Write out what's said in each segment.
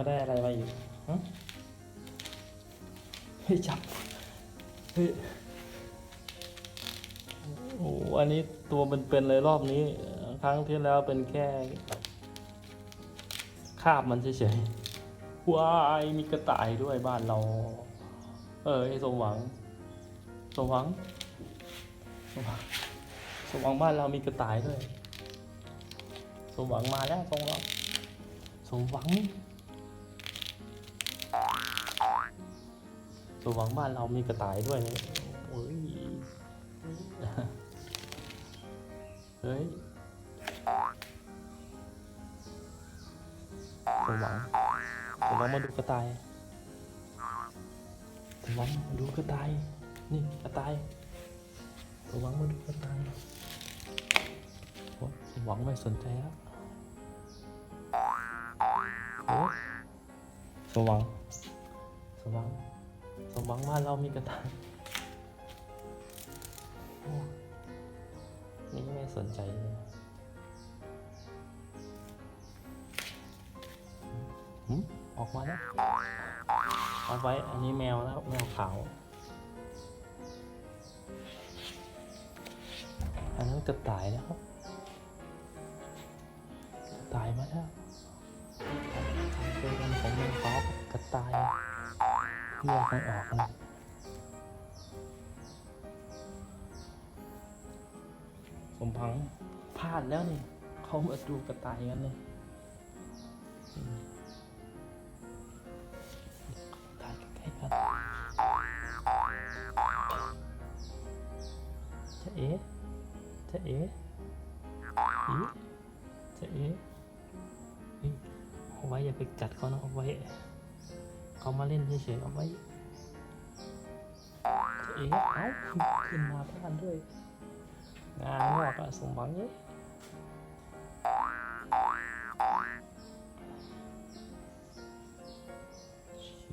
ไม่ได้อะไรมาอีกหึเฮ้ยจับ เฮ้ย โอ้อันนี้ตัวเป็นๆเลยรอบนี้ ครั้งที่แล้วเป็นแค่ คาบมันเฉยๆว้ายมีกระต่ายด้วยบ้านเรา เออไอสมหวัง สมหวัง สมหวังสมหวังบ้านเรามีกระต่ายด้วย สมหวังมาแล้วสมหวังสมหวัง สมหวังบ้านเรามีกระต่ายด้วยนะโอ้ย เฮ้ยสมหวังสมหวังมาดูกระต่ายสมหวังมาดูกระต่าย นี่กระต่ายสมหวังมาดูกระต่ายโอ้สมหวังไม่สนใจแล้วโอ้สมหวังสมหวัง สมหวังบ้านเรามีกระต่ายนี่ไม่สนใจเลยออกมาแล้วเอาไว้ อันนี้แมวแล้วแมวขาว อันนั้นกระต่ายนะครับ กระต่ายมาแล้วเจอกันของแมวขาวกับกระต่าย แยกไม่ออกเลยสมพังพลาดแล้วนี่เขามาดูกระต่ายกันเลยอืมถ่ายใกล้ๆกันจะเอ๊ะจะเอ๋อีจะเอ๋เฮ้ยเอาไว้อย่าไปกัดเขานะเอาไว้ เขามาเล่นเฉยๆเอาไว้ เอ๋เอ้าขึ้นมาบ้านด้วย งานงอกอะสมหวังเลย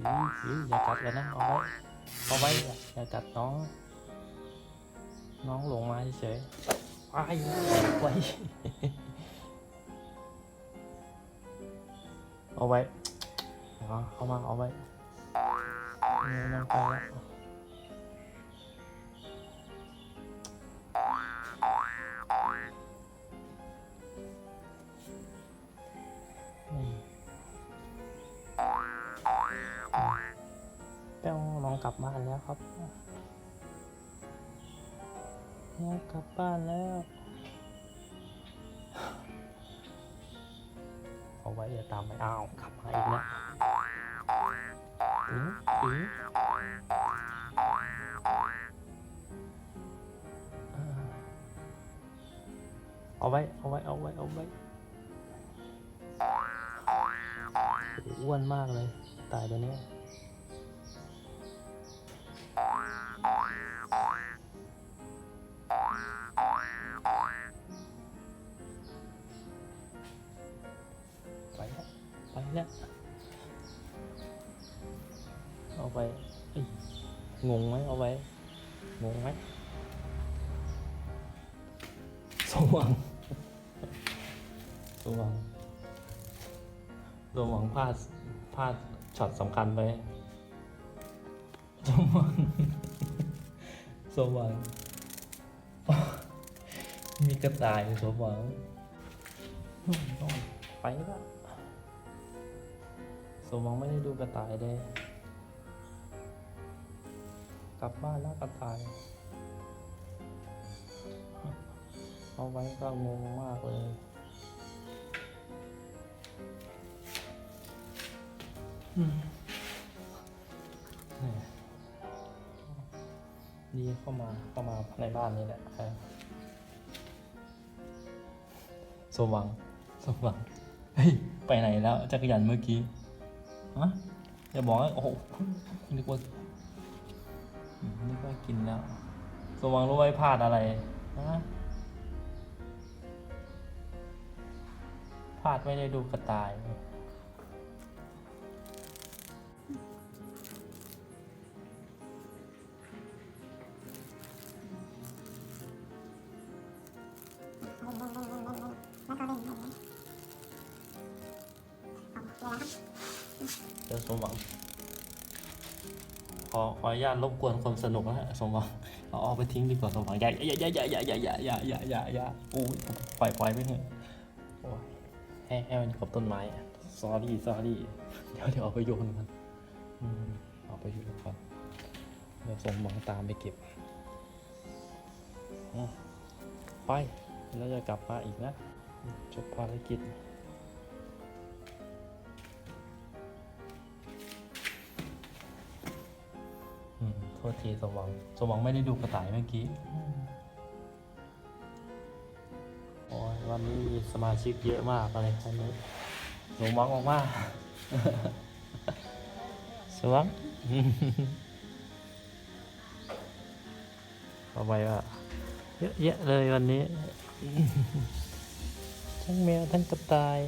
ชี้ชี้อย่ากัดกันนะเอาไว้เอาไว้อย่ากัดน้อง น้องหลงมาเฉยๆว้ายไว้เอาไว้ เอาเขามาเอาไว้นี่น้องไปแล้วอืมแป้วน้องกลับบ้านแล้วครับน้องกลับบ้านแล้ว เอาไว้อย่าตามไปอ้าวขับมาอีกแล้วถึงถึงอ่าเอาไว้เอาไว้เอาไว้เอาไว้อ้โหอ้วนมากเลยตายตัวเนี้ย ไปแล้วเอาไปงงไหมเอาไว้งงไหมสมหว่างสมหว่างสมหว่างพลาดพลาดช็อตสำคัญไปสมหว่างสมหว่างมีกระต่ายสว่างต้องไปแล้ว สมหวังไม่ได้ดูกระต่ายเลย กลับบ้านแล้วกระต่าย เอาไว้ก็งงมากเลยดีเข้ามาเข้ามาในบ้านนี่แหละสมหวังสมหวังเฮ้ย ไปไหนแล้วจักรยานเมื่อกี้ ฮะอย่าบอกว่าโอ้โหนึกว่านึกว่ากินแล้วสมหวังรู้ไว้พลาดอะไรฮะพลาดไม่ได้ดูกระต่ายแล้วก็เล่นเล่นเล่นเล่นแล้วก็เล่นเล่นเล่นเอาเวลาครับ เดี๋ยวสมหวัง ขอขออนุญาตรบกวนความสนุกนะฮะสมหวังเอาออกไปทิ้งดีกว่าสมหวังอย่าอย่าอย่าอย่าอย่าอย่าอย่าอย่าอย่าอย่าอย่โอ้ยปล่อยปล่อยไปเถอะโอ้ยให้ให้มันกับต้นไม้อะ sorry sorry เดี๋ยวเดี๋ยวเอาไปโยนมันเอาไปโยนก่อนเดี๋ยวสมหวังตามไปเก็บไปแล้วจะกลับมาอีกนะจบภารกิจ ษทีสมหวังสมหวังไม่ได้ดูกระต่ายเมื่อกี้อืมโอ้ยวันนี้มีสมาชิกเยอะมากเลยวันนี้สมหวังออกมาสมหวังเอาไปว่าเยอะแยะเลยวันนี้ ทั้งแมวทั้งกระต่าย